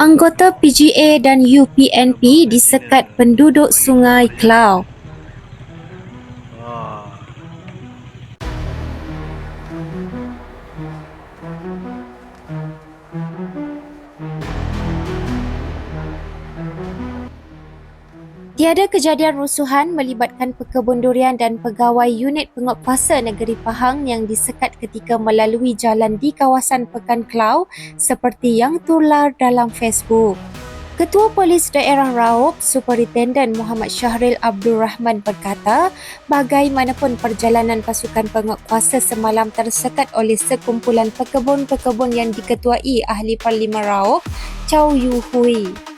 Anggota PGA dan UPNP disekat penduduk Sungai Klau. Tiada kejadian rusuhan melibatkan pekebun durian dan pegawai unit penguatkuasa negeri Pahang yang disekat ketika melalui jalan di kawasan Pekan Klau seperti yang tular dalam Facebook. Ketua Polis Daerah Raub, Superintenden Muhammad Syahril Abdul Rahman berkata, bagaimanapun perjalanan pasukan penguatkuasa semalam tersekat oleh sekumpulan pekebun-pekebun yang diketuai Ahli Parlimen Raub, Chow Yu Hui.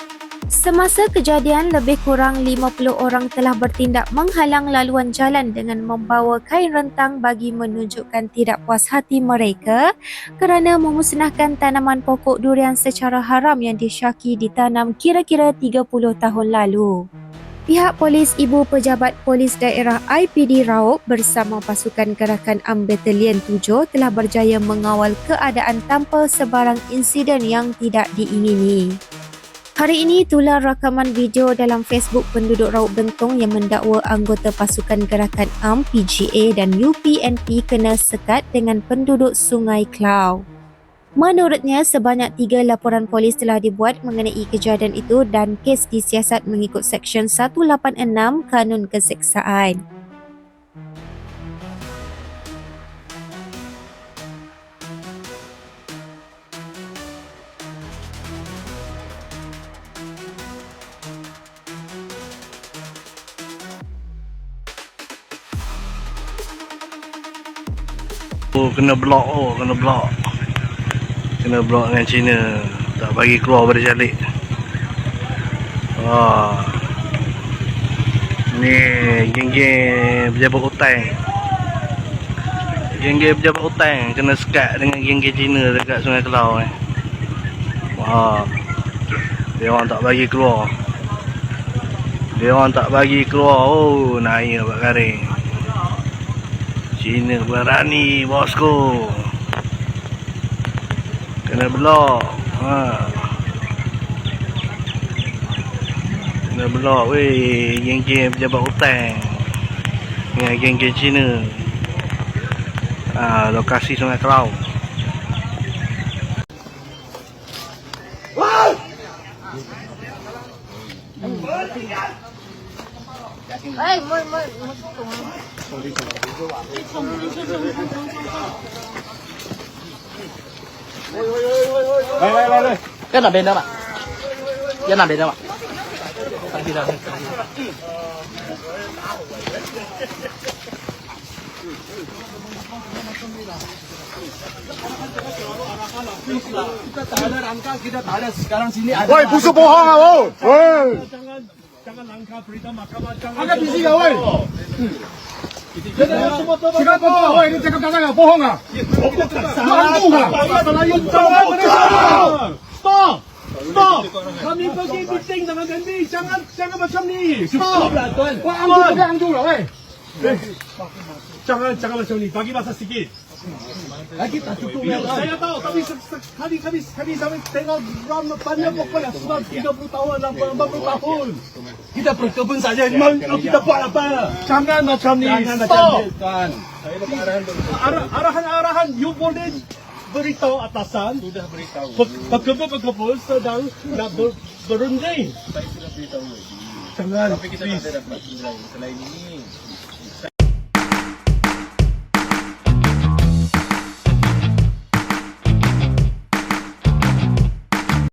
Semasa kejadian, lebih kurang 50 orang telah bertindak menghalang laluan jalan dengan membawa kain rentang bagi menunjukkan tidak puas hati mereka kerana memusnahkan tanaman pokok durian secara haram yang disyaki ditanam kira-kira 30 tahun lalu. Pihak polis Ibu Pejabat Polis Daerah IPD Raub bersama pasukan gerakan AM Battalion 7 telah berjaya mengawal keadaan tanpa sebarang insiden yang tidak diingini. Hari ini tular rakaman video dalam Facebook penduduk Raub Bentong yang mendakwa anggota pasukan gerakan AM, PGA dan UPNP kena sekat dengan penduduk Sungai Klau. Menurutnya, sebanyak tiga laporan polis telah dibuat mengenai kejadian itu dan kes disiasat mengikut Seksyen 186 Kanun Keseksaan. Oh, kena blok. Oh, kena blok. Kena blok dengan Cina. Tak bagi keluar pada jalik. Wah. Ni geng-geng pejabat hutang. Geng-geng pejabat hutang kena sekat dengan geng-geng Cina dekat Sungai Kelau ni. Wah. Dia orang tak bagi keluar. Dia orang tak bagi keluar. Oh, naik buat garing. Cina berani bosku. Kena blok ha. Kena blok weh Geng-geng pejabat hutang. Dengan geng-geng Cina. Ha, Lokasi Sungai Kelau 哎，没没没冲。冲的冲，你。冲，冲冲冲冲冲。喂喂喂喂喂喂。喂！在哪边的嘛？在哪边的嘛？喂，不是播放啊！喂。喂 Woi. jangan jangan langkah berita mahkamah jangan Angkat bisi kau, woi. Jangan semua tu Cakap apa? Woi, ini cakap kata nggak bohong ah. Hantu ah. Melayu Stop! Stop! Stop! Kami pergi meeting dengan Gandhi. Jangan jangan macam ni. Stop! Wah, angju pakai angju lah, Jangan jangan macam ni. Bagi masa sikit. Lagi tak cukup ya. Saya tahu tapi se- se- kali kali kali kami tengok ram banyak pokok yang sudah 30 tahun 80 tahun. Kita berkebun saja. Memang kita buat apa? Jangan macam ni. Stop! Arah- arahan-arahan you boleh beritahu atasan sudah beritahu pekebun-pekebun sedang nak ber, berunding jangan tapi kita tak ada dapat selain ini